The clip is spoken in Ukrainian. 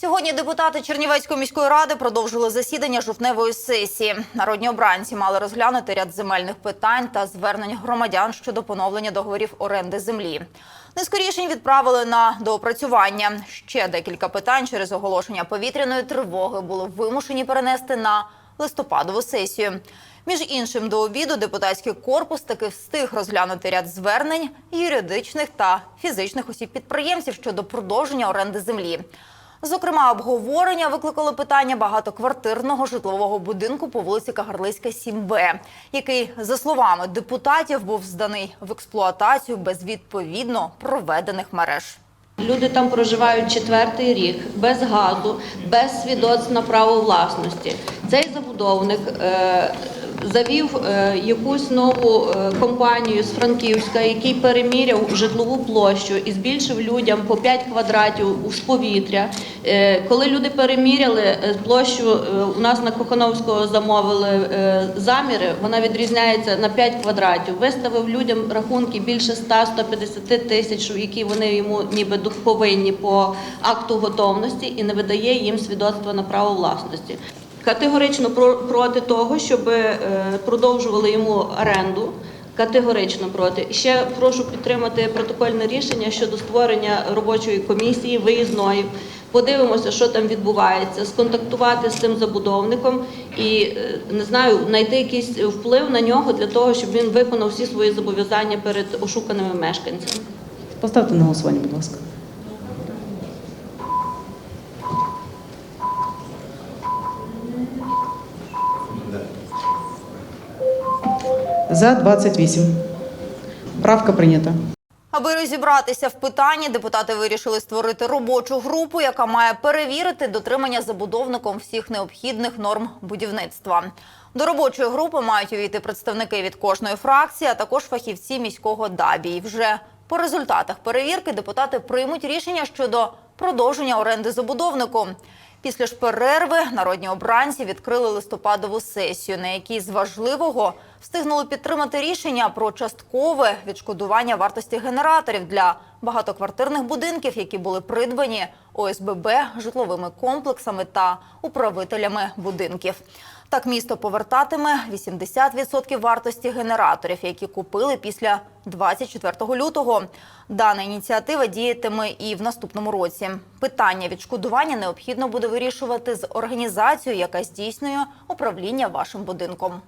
Сьогодні депутати Чернівецької міської ради продовжили засідання жовтневої сесії. Народні обранці мали розглянути ряд земельних питань та звернень громадян щодо поновлення договорів оренди землі. Низку рішень відправили на доопрацювання. Ще декілька питань через оголошення повітряної тривоги були вимушені перенести на листопадову сесію. Між іншим, до обіду депутатський корпус таки встиг розглянути ряд звернень юридичних та фізичних осіб-підприємців щодо продовження оренди землі. Зокрема, обговорення викликало питання багатоквартирного житлового будинку по вулиці Кагарлицька, 7Б, який, за словами депутатів, був зданий в експлуатацію без відповідно проведених мереж. Люди там проживають четвертий рік без газу, без свідоцтв на право власності. Цей забудовник е, завів е, якусь нову е, компанію з Франківська, який переміряв житлову площу і збільшив людям по 5 квадратів з повітря. Коли люди переміряли площу, у нас на Кохановського замовили заміри, вона відрізняється на 5 квадратів. Виставив людям рахунки більше 100-150 тисяч, які вони йому ніби повинні по акту готовності і не видає їм свідоцтво на право власності. Категорично про- проти того, щоб е, продовжували йому оренду. Категорично проти. Ще прошу підтримати протокольне рішення щодо створення робочої комісії виїзної. Подивимося, що там відбувається, сконтактувати з цим забудовником і е, не знаю, знайти якийсь вплив на нього для того, щоб він виконав всі свої зобов'язання перед ошуканими мешканцями. Поставте на голосування, будь ласка. За 28. Правка прийнята. Аби розібратися в питанні, депутати вирішили створити робочу групу, яка має перевірити дотримання забудовником всіх необхідних норм будівництва. До робочої групи мають увійти представники від кожної фракції, а також фахівці міського ДАБІ. Вже по результатах перевірки депутати приймуть рішення щодо продовження оренди забудовнику. Після ж перерви народні обранці відкрили листопадову сесію, на якій з важливого встигнули підтримати рішення про часткове відшкодування вартості генераторів для багатоквартирних будинків, які були придбані ОСББ житловими комплексами та управителями будинків. Так місто повертатиме 80% вартості генераторів, які купили після 24 лютого. Дана ініціатива діятиме і в наступному році. Питання відшкодування необхідно буде вирішувати з організацією, яка здійснює управління вашим будинком.